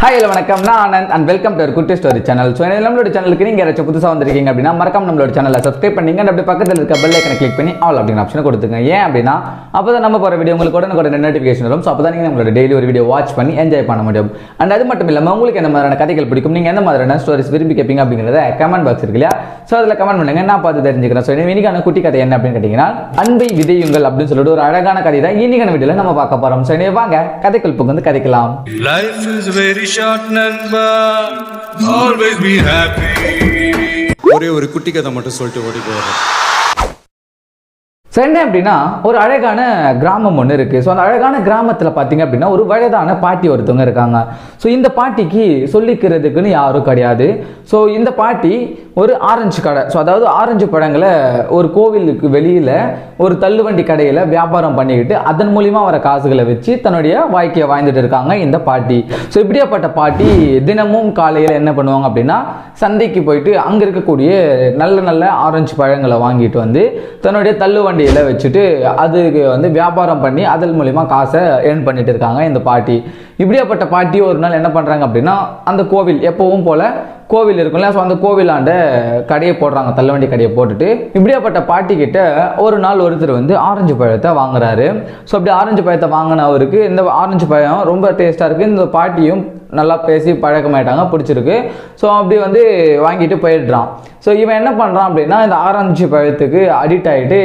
Hi hello வணக்கம். நான் Anand and welcome to Kutti story channel so நம்மளோட சேனலுக்கு நீங்கள் யாராச்சும் புதுசாக வந்திருக்கீங்க அப்படின்னா மறக்காம நம்மளோட சேனலை சப்ஸ்கிரைப் பண்ணிங்க. அப்படி அப்படியே பக்கத்தில் இருக்க பெல் ஐக்கனை கிளிக் பண்ணி ஆல் அப்படிங்கிற ஆப்ஷனை கொடுத்துங்க ஏன் அப்படின்னா அப்போ தான் நம்ம போகிற வீடியோ உங்களுக்கு உடனே உடனே நோட்டிஃபிகேஷன் வரும். ஸோ அப்போ தான் நீங்கள் நம்மளோட டெய்லி ஒரு வீடியோ வாட்ச் பண்ணி என்ஜாய் பண்ண முடியும். அண்ட் அது மட்டும் இல்லாமல் உங்களுக்கு எந்த மாதிரியான கதைகள் பிடிக்கும்? நீங்கள் எந்த மாதிரியான ஸ்டோரிஸ் விரும்பி கேட்பீங்க அப்படிங்கிறத கமெண்ட் பாக்ஸ் இருக்கு இல்லையா? ஸோ அதில் கமெண்ட் பண்ணுங்க. நான் பார்த்து தெரிஞ்சுக்கிறேன். ஸோ இன்னைக்கான குட்டி கதை என்ன அப்படின்னு கேட்டிங்கன்னா அன்பை விதையுங்கள் அப்படின்னு சொல்லிட்டு ஒரு அழகான கதை தான் இன்னைக்கான வீடியோவில் நம்ம பார்க்க போகிறோம் ஸோ இனி வாங்க கதைக்குள் புகுந்து கதைக்கலாம். Shot, Namba. Always be happy. ஒரே ஒரு குட்டி கதை மட்டும் சொல்லிட்டு ஓடி போயிடுறேன் சென்னை அப்படின்னா ஒரு அழகான கிராமம் ஒன்று இருக்குது ஸோ அந்த அழகான கிராமத்தில் பார்த்தீங்க அப்படின்னா ஒரு வயதான பாட்டி ஒருத்தவங்க இருக்காங்க. ஸோ இந்த பாட்டிக்கு சொல்லிக்கிறதுக்குன்னு யாரும் கிடையாது. ஸோ இந்த பாட்டி ஒரு ஆரஞ்சு கடை. ஸோ அதாவது ஆரஞ்சு பழங்களை ஒரு கோவிலுக்கு வெளியில் ஒரு தள்ளுவண்டி கடையில் வியாபாரம் பண்ணிக்கிட்டு அதன் மூலிமா வர காசுகளை வச்சு தன்னுடைய வாழ்க்கையை வாழ்ந்துட்டு இருக்காங்க இந்த பாட்டி. ஸோ இப்படியாப்பட்ட பாட்டி தினமும் காலையில் என்ன பண்ணுவாங்க அப்படின்னா சந்தைக்கு போயிட்டு அங்கே இருக்கக்கூடிய நல்ல நல்ல ஆரஞ்சு பழங்களை வாங்கிட்டு வந்து தன்னுடைய தள்ளுவண்டி இலை வச்சுட்டு அதுக்கு வந்து வியாபாரம் பண்ணி அதன் மூலிமா காசை ஏர்ன் பண்ணிட்டு இருக்காங்க இந்த பாட்டி. இப்படியாப்பட்ட பாட்டி ஒரு நாள் என்ன பண்ணுறாங்க அப்படின்னா அந்த கோவில் எப்போவும் போல் கோவில் இருக்கும்ல ஸோ அந்த கோவிலாண்ட கடையை போடுறாங்க தள்ளவண்டி கடையை போட்டுட்டு. இப்படியாப்பட்ட பாட்டி கிட்ட ஒரு நாள் ஒருத்தர் வந்து ஆரஞ்சு பழத்தை வாங்குறாரு. ஸோ அப்படி ஆரஞ்சு பழத்தை வாங்கினவருக்கு இந்த ஆரஞ்சு பழம் ரொம்ப டேஸ்ட்டாக இருக்குது இந்த பாட்டியும் நல்லா பேசி பழக்கமாயிட்டாங்க பிடிச்சிருக்கு. ஸோ அப்படி வந்து வாங்கிட்டு போயிடுறான். ஸோ இவன் என்ன பண்ணுறான் அப்படின்னா இந்த ஆரஞ்சு பழத்துக்கு அடிக்ட் ஆகிட்டு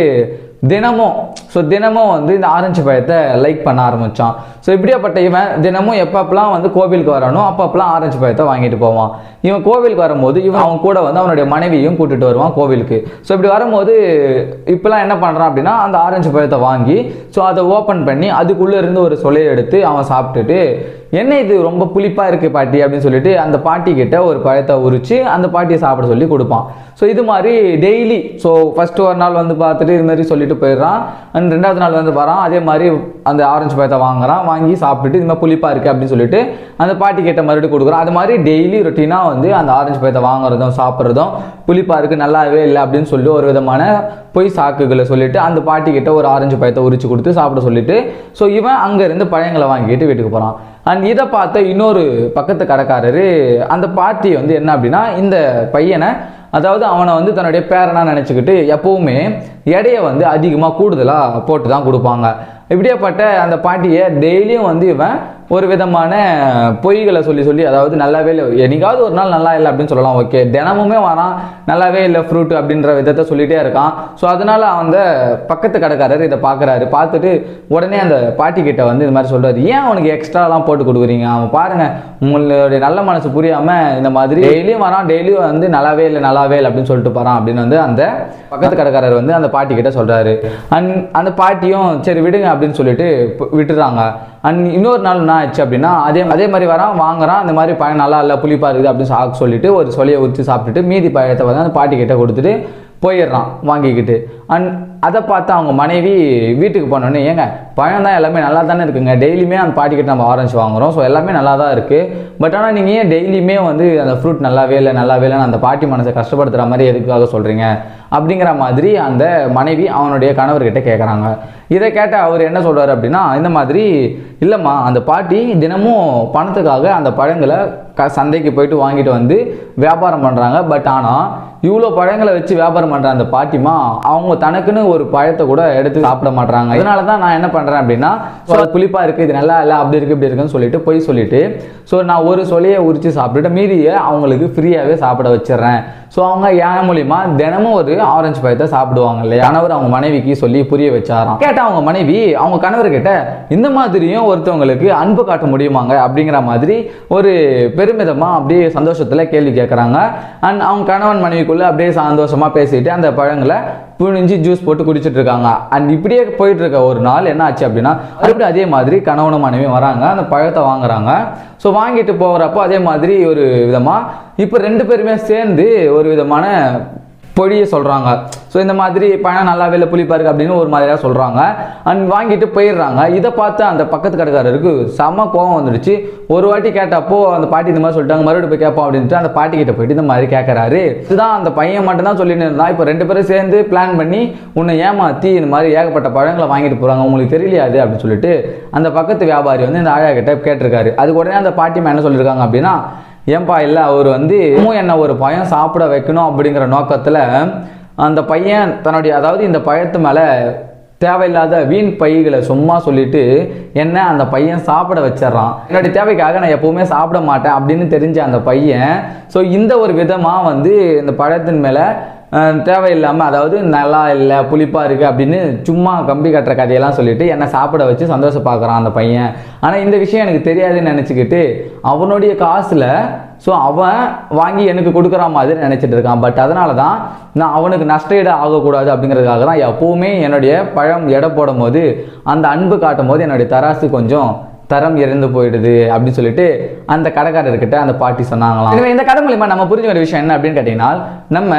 தினமும் ஸோ தினமும் வந்து இந்த ஆரஞ்சு பழத்தை லைக் பண்ண ஆரம்பித்தான் ஸோ இப்படியாப்பட்ட இவன் தினமும் எப்பப்பெல்லாம் வந்து கோவிலுக்கு வரணும் அப்பப்பெல்லாம் ஆரஞ்சு பழத்தை வாங்கிட்டு போவான். இவன் கோவிலுக்கு வரும்போது இவன் அவன் கூட வந்து அவனுடைய மனைவியும் கூட்டிட்டு வருவான் கோவிலுக்கு. ஸோ இப்படி வரும்போது இப்போலாம் என்ன பண்ணுறான் அப்படின்னா அந்த ஆரஞ்சு பழத்தை வாங்கி ஸோ அதை ஓப்பன் பண்ணி அதுக்குள்ளே இருந்து ஒரு சொலையை எடுத்து அவன் சாப்பிட்டுட்டு என்ன இது ரொம்ப புளிப்பாக இருக்குது பாட்டி? அப்படின்னு சொல்லிட்டு அந்த பாட்டி கிட்ட ஒரு பழத்தை உரிச்சு அந்த பாட்டியை சாப்பிட சொல்லி கொடுப்பான். ஸோ இது மாதிரி டெய்லி ஸோ ஃபஸ்ட்டு ஒரு நாள் வந்து பார்த்துட்டு இது மாதிரி சொல்லிட்டு போயிடுறான். அண்ட் ரெண்டாவது நாள் வந்து வரான். அதே மாதிரி அந்த ஆரஞ்சு பழத்தை வாங்குறான். வாங்கி சாப்பிட்டுட்டு இது மாதிரி புளிப்பாக இருக்குது அப்படின்னு சொல்லிட்டு அந்த பாட்டி கிட்ட மறுபடியும் கொடுக்குறான். அது மாதிரி டெய்லி ரொட்டீனாக வந்து அந்த ஆரஞ்சு பழத்தை வாங்குறதும் சாப்பிட்றதும் புளிப்பாக இருக்குது நல்லாவே இல்லை அப்படின்னு சொல்லி ஒரு விதமான பொய் சாக்குகளை சொல்லிட்டு அந்த பாட்டி கிட்ட ஒரு ஆரஞ்சு பழத்தை உரிச்சு கொடுத்து சாப்பிட சொல்லிட்டு ஸோ இவன் அங்கேருந்து பழங்களை வாங்கிட்டு வீட்டுக்கு போகிறான் அண்ட் இதை பார்த்த இன்னொரு பக்கத்து கடைக்காரரு அந்த பாட்டி வந்து என்ன அப்படின்னா இந்த பையனை அதாவது அவனை வந்து தன்னுடைய பேரனாக நினச்சிக்கிட்டு எப்பவுமே எடையை வந்து அதிகமாக கூடுதலாக போட்டு தான் கொடுப்பாங்க. இப்படியேப்பட்ட அந்த பாட்டியை டெய்லியும் வந்து இவன் ஒரு விதமான பொய்களை சொல்லி சொல்லி அதாவது நல்லாவே இல்லை என்னைக்காவது ஒரு நாள் நல்லா இல்லை அப்படின்னு சொல்லலாம் ஓகே. தினமுமே வரான் நல்லாவே இல்லை ஃப்ரூட் அப்படின்ற விதத்தை சொல்லிட்டே இருக்கான். ஸோ அதனால அந்த பக்கத்து கடைக்காரர் இதை பார்க்குறாரு பார்த்துட்டு உடனே அந்த பாட்டி கிட்ட வந்து இது மாதிரி சொல்கிறாரு ஏன் அவனுக்கு எக்ஸ்ட்ராலாம் போட்டு கொடுக்குறீங்க? அவன் பாருங்க உங்களுடைய நல்ல மனசு புரியாமல் இந்த மாதிரி டெய்லியும் வரான் டெய்லியும் வந்து நல்லாவே இல்லை நல்லாவே இல்லை அப்படின்னு சொல்லிட்டு போகிறான் அப்படின்னு வந்து அந்த பக்கத்து கடைக்காரர் வந்து அந்த பாட்டி கிட்ட சொல்கிறாரு அண்ட் அந்த பாட்டியும் சரி விடுங்க அப்படின்னு சொல்லிட்டு விட்டுறாங்க. அண்ட் இன்னொரு நாள் என்ன ஆச்சு அப்படின்னா அதே அதே மாதிரி வரான் வாங்குறான் அந்த மாதிரி பழம் நல்லா இல்லை புளிப்பா இருக்குது அப்படின்னு சாக்கு சொல்லிட்டு ஒரு சொலையை ஊற்றி சாப்பிட்டுட்டு மீதி பழத்தை வந்து அந்த பாட்டி கிட்ட கொடுத்துட்டு போயிடுறான் வாங்கிக்கிட்டு. அண்ட் அதை பார்த்து அவங்க மனைவி வீட்டுக்கு போனோடனே ஏங்க பழம் தான் எல்லாமே நல்லா தானே இருக்குங்க. டெய்லியுமே அந்த பாட்டிக்கிட்ட நம்ம ஆரஞ்சு வாங்குறோம். ஸோ எல்லாமே நல்லா தான் இருக்குது பட் ஆனால் நீங்கள் ஏன் டெய்லியுமே வந்து அந்த ஃப்ரூட் நல்லாவே இல்லை நல்லாவே இல்லைன்னு அந்த பாட்டி மனசை கஷ்டப்படுத்துகிற மாதிரி எதுக்காக சொல்கிறீங்க அப்படிங்கிற மாதிரி அந்த மனைவி அவனுடைய கணவர்கிட்ட கேட்குறாங்க இதை கேட்ட அவர் என்ன சொல்கிறார் அப்படின்னா இந்த மாதிரி இல்லைம்மா அந்த பாட்டி தினமும் பணத்துக்காக அந்த பழங்களை க சந்தைக்கு போயிட்டு வாங்கிட்டு வந்து வியாபாரம் பண்ணுறாங்க பட் ஆனால் இவ்வளோ பழங்களை வச்சு வியாபாரம் பண்ணுற அந்த பாட்டிமா அவங்க தனக்குன்னு ஒரு பழத்தை கூட எடுத்து சாப்பிட மாட்றாங்க. இதனால தான் நான் என்ன பண்ணுறேன் அப்படின்னா புளிப்பாக இருக்குது இது நல்லா இல்லை அப்படி இருக்குது இப்படி இருக்குன்னு சொல்லிட்டு போய் சொல்லிட்டு ஸோ நான் ஒரு சொலையை உரித்து சாப்பிட்டுட்டு மீதியை அவங்களுக்கு ஃப்ரீயாகவே சாப்பிட வச்சிடுறேன். ஸோ அவங்க என் மூலியமா தினமும் ஒரு ஆரஞ்சு பழத்தை சாப்பிடுவாங்க இல்லையா? கணவர் அவங்க மனைவிக்கு சொல்லி புரிய வச்சாராம். கேட்டால் அவங்க மனைவி அவங்க கணவர் கிட்ட இந்த மாதிரியும் ஒருத்தவங்களுக்கு அன்பு காட்ட முடியுமாங்க? அப்படிங்கிற மாதிரி ஒரு பெருமிதமா அப்படியே சந்தோஷத்துல கேள்வி கேட்குறாங்க அண்ட் அவங்க கணவன் மனைவிக்குள்ள அப்படியே சந்தோஷமா பேசிட்டு அந்த பழங்களை புழிஞ்சு ஜூஸ் போட்டு குடிச்சிட்டு இருக்காங்க. அண்ட் இப்படியே போயிட்டு இருக்க ஒரு நாள் என்ன ஆச்சு அப்படின்னா மறுபடியும் அதே மாதிரி கணவனும் மனைவியும் வராங்க. அந்த பழத்தை வாங்குறாங்க. ஸோ வாங்கிட்டு போகிறப்போ அதே மாதிரி ஒரு விதமாக இப்போ ரெண்டு பேருமே சேர்ந்து ஒரு விதமான பொழிய சொல்கிறாங்க ஸோ இந்த மாதிரி பழம் நல்லாவே இல்லை புளிப்பா அப்படின்னு ஒரு மாதிரியாக சொல்கிறாங்க அண்ட் வாங்கிட்டு போயிடுறாங்க. இதை பார்த்து அந்த பக்கத்து கடைக்காரருக்கு செம கோவம் வந்துடுச்சு. ஒரு வாட்டி கேட்டப்போ அந்த பாட்டி இந்த மாதிரி சொல்லிட்டாங்க மறுபடியும் போய் கேட்போம் அப்படின்ட்டு அந்த பாட்டி கிட்ட போயிட்டு இந்த மாதிரி கேட்குறாரு இதுதான் அந்த பையன் மட்டும்தான் சொல்லிட்டு இருந்தான். இப்போ ரெண்டு பேரும் சேர்ந்து பிளான் பண்ணி உன்னை ஏமாற்றி இந்த மாதிரி ஏகப்பட்ட பழங்களை வாங்கிட்டு போகிறாங்க உங்களுக்கு தெரியலையாது அப்படின்னு சொல்லிட்டு அந்த பக்கத்து வியாபாரி வந்து இந்த ஆழா கிட்ட கேட்டிருக்காரு. அதுக்கு உடனே அந்த பாட்டி என்ன சொல்லியிருக்காங்க அப்படின்னா ஏன்பா இல்லை அவர் வந்து இன்னும் என்ன ஒரு பையன் சாப்பிட வைக்கணும் அப்படிங்கிற நோக்கத்தில் அந்த பையன் தன்னுடைய அதாவது இந்த பழத்து மேலே தேவையில்லாத வீண் பைகளை சும்மா சொல்லிட்டு என்ன அந்த பையன் சாப்பிட வச்சிடறான். என்னுடைய தேவைக்காக நான் எப்பவுமே சாப்பிட மாட்டேன் அப்படின்னு தெரிஞ்ச அந்த பையன். ஸோ இந்த ஒரு விதமாக வந்து இந்த பழத்தின் மேலே தேவையில்லாமல் அதாவது நல்லா இல்லை புளிப்பாக இருக்குது அப்படின்னு சும்மா கம்பி கட்டுற கதையெல்லாம் சொல்லிட்டு என்னை சாப்பிட வச்சு சந்தோஷம் பார்க்குறான் அந்த பையன். ஆனால் இந்த விஷயம் எனக்கு தெரியாதுன்னு நினச்சிக்கிட்டு அவனுடைய காசில் ஸோ அவன் வாங்கி எனக்கு கொடுக்குற மாதிரி நினச்சிட்டு இருக்கான். பட் அதனால தான் நான் அவனுக்கு நஷ்டஈடு ஆகக்கூடாது அப்படிங்கிறதுக்காக தான் எப்போவுமே என்னுடைய பழம் எடை போடும் போது அந்த அன்பு காட்டும் போது என்னுடைய தராசு கொஞ்சம் தரம் இறந்து போயிடுது அப்படின்னு சொல்லிட்டு அந்த கடைக்காரர்கிட்ட அந்த பாட்டி சொன்னாங்களாம். இந்த கதை மூலியமா நம்ம புரிஞ்ச ஒரு விஷயம் என்ன அப்படின்னு கேட்டீங்கன்னா நம்ம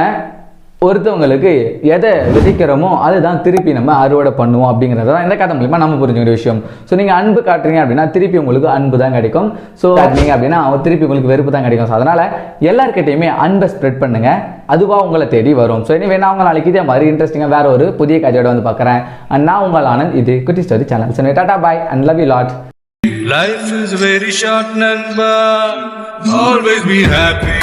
ஒருத்தவங்களுக்கு எதை விதைக்கிறோமோ அதுதான் திருப்பி நம்ம அறுவடை பண்ணுவோம் அப்படிங்கிறது தான் இந்த கதை மூலியமா நம்ம புரிஞ்சுக்கிற விஷயம். ஸோ நீங்கள் அன்பு காட்டுறீங்க அப்படின்னா திருப்பி உங்களுக்கு அன்பு தான் கிடைக்கும். ஸோ நீங்கள் அப்படின்னா அவன் திருப்பி உங்களுக்கு வெறுப்பு தான் கிடைக்கும். ஸோ அதனால் எல்லாருக்கிட்டையுமே அன்பை ஸ்ப்ரெட் பண்ணுங்க. அதுவாக உங்களை தேடி வரும். ஸோ இனி நான் அவங்க நாளைக்கு இதே மாதிரி இன்ட்ரெஸ்டிங்காக வேறு ஒரு புதிய கதையோட வந்து பார்க்குறேன். அண்ட் நான் உங்கள் ஆனந்த் இது Kutti story channel so tata bye and love you lot Life is very short, Nanba. Always be happy.